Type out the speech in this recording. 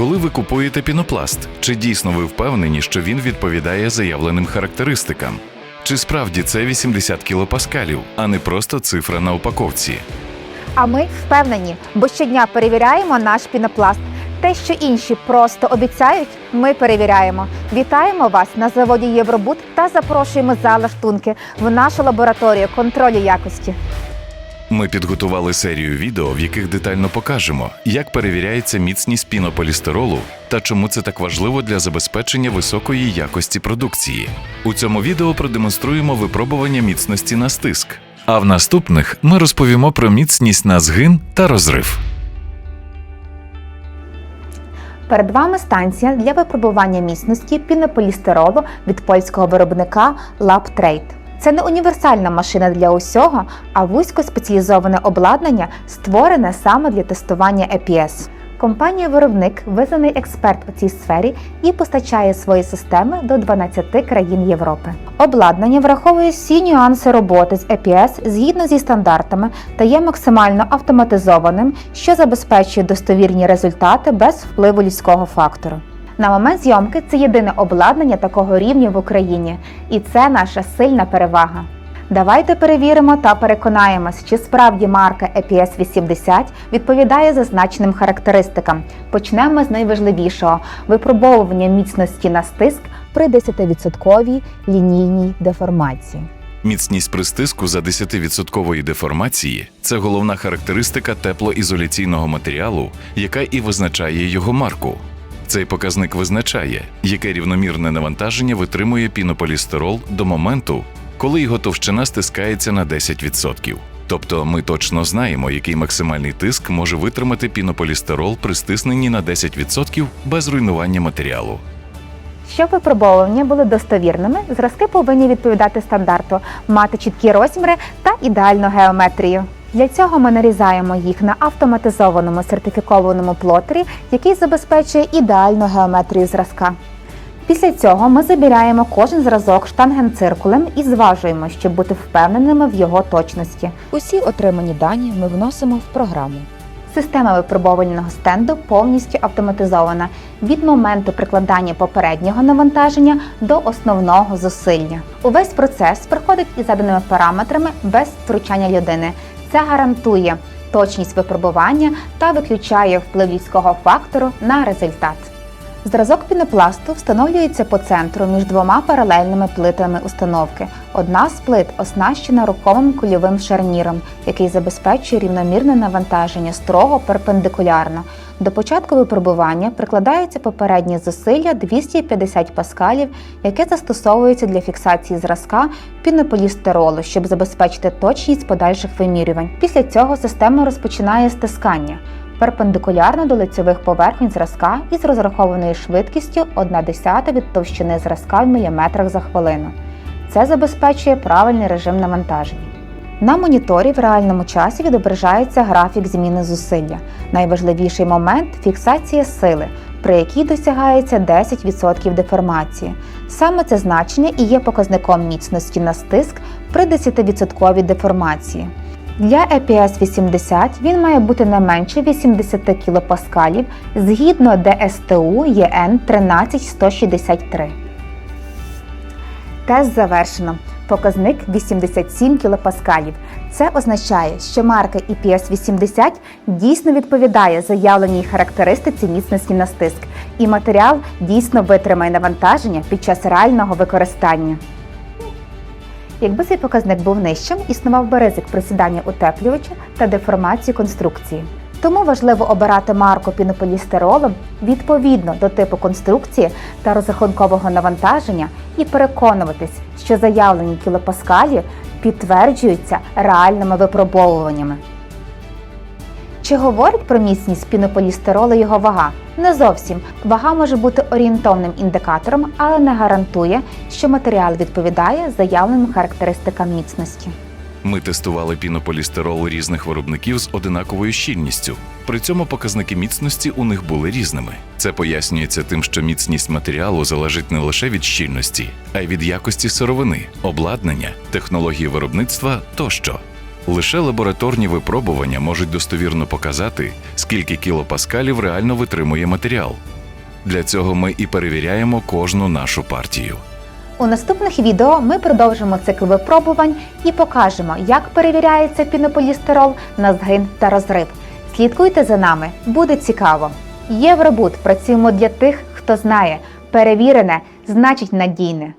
Коли ви купуєте пінопласт, чи дійсно ви впевнені, що він відповідає заявленим характеристикам? Чи справді це 80 кілопаскалів, а не просто цифра на упаковці? А ми впевнені, бо щодня перевіряємо наш пінопласт. Те, що інші просто обіцяють, ми перевіряємо. Вітаємо вас на заводі Євробут та запрошуємо за лаштунки в нашу лабораторію контролю якості. Ми підготували серію відео, в яких детально покажемо, як перевіряється міцність пінополістиролу та чому це так важливо для забезпечення високої якості продукції. У цьому відео продемонструємо випробування міцності на стиск. А в наступних ми розповімо про міцність на згин та розрив. Перед вами станція для випробування міцності пінополістиролу від польського виробника LabTrade. Це не універсальна машина для усього, а вузькоспеціалізоване обладнання, створене саме для тестування EPS. Компанія-виробник визнаний експерт у цій сфері і постачає свої системи до 12 країн Європи. Обладнання враховує всі нюанси роботи з EPS згідно зі стандартами та є максимально автоматизованим, що забезпечує достовірні результати без впливу людського фактору. На момент зйомки це єдине обладнання такого рівня в Україні, і це наша сильна перевага. Давайте перевіримо та переконаємось, чи справді марка EPS 80 відповідає зазначеним характеристикам. Почнемо з найважливішого випробовування міцності на стиск при 10% лінійній деформації. Міцність при стиску за 10% деформації це головна характеристика теплоізоляційного матеріалу, яка і визначає його марку. Цей показник визначає, яке рівномірне навантаження витримує пінополістирол до моменту, коли його товщина стискається на 10%. Тобто ми точно знаємо, який максимальний тиск може витримати пінополістирол при стисненні на 10% без руйнування матеріалу. Щоб випробовування були достовірними, зразки повинні відповідати стандарту, мати чіткі розміри та ідеальну геометрію. Для цього ми нарізаємо їх на автоматизованому сертифікованому плотері, який забезпечує ідеальну геометрію зразка. Після цього ми забираємо кожен зразок штангенциркулем і зважуємо, щоб бути впевненими в його точності. Усі отримані дані ми вносимо в програму. Система випробувального стенду повністю автоматизована від моменту прикладання попереднього навантаження до основного зусилля. Увесь процес проходить із заданими параметрами без втручання людини. Це гарантує точність випробування та виключає вплив людського фактору на результат. Зразок пінопласту встановлюється по центру між двома паралельними плитами установки. Одна з плит оснащена рухомим кульовим шарніром, який забезпечує рівномірне навантаження строго перпендикулярно. До початку випробування прикладається попереднє зусилля 250 паскалів, яке застосовується для фіксації зразка пінополістиролу, щоб забезпечити точність подальших вимірювань. Після цього система розпочинає стискання перпендикулярно до лицьових поверхень зразка із розрахованою швидкістю 1 десята від товщини зразка в міліметрах за хвилину. Це забезпечує правильний режим навантаження. На моніторі в реальному часі відображається графік зміни зусилля. Найважливіший момент фіксація сили, при якій досягається 10% деформації. Саме це значення і є показником міцності на стиск при 10% деформації. Для EPS 80 він має бути не менше 80 кПа згідно ДСТУ ЄН 13163. Тест завершено. Показник 87 кПа. Це означає, що марка EPS 80 дійсно відповідає заявленій характеристиці міцності на стиск, і матеріал дійсно витримає навантаження під час реального використання. Якби цей показник був нижчим, існував би ризик просідання утеплювача та деформації конструкції. Тому важливо обирати марку пінополістиролом відповідно до типу конструкції та розрахункового навантаження і переконуватись, що заявлені кілопаскалі підтверджуються реальними випробовуваннями. Чи говорить про міцність пінополістиролу його вага? Не зовсім. Вага може бути орієнтовним індикатором, але не гарантує, що матеріал відповідає заявленим характеристикам міцності. Ми тестували пінополістирол різних виробників з одинаковою щільністю. При цьому показники міцності у них були різними. Це пояснюється тим, що міцність матеріалу залежить не лише від щільності, а й від якості сировини, обладнання, технології виробництва тощо. Лише лабораторні випробування можуть достовірно показати, скільки кілопаскалів реально витримує матеріал. Для цього ми і перевіряємо кожну нашу партію. У наступних відео ми продовжимо цикл випробувань і покажемо, як перевіряється пінополістирол на згин та розрив. Слідкуйте за нами, буде цікаво. Євробуд працюємо для тих, хто знає, перевірене значить надійне.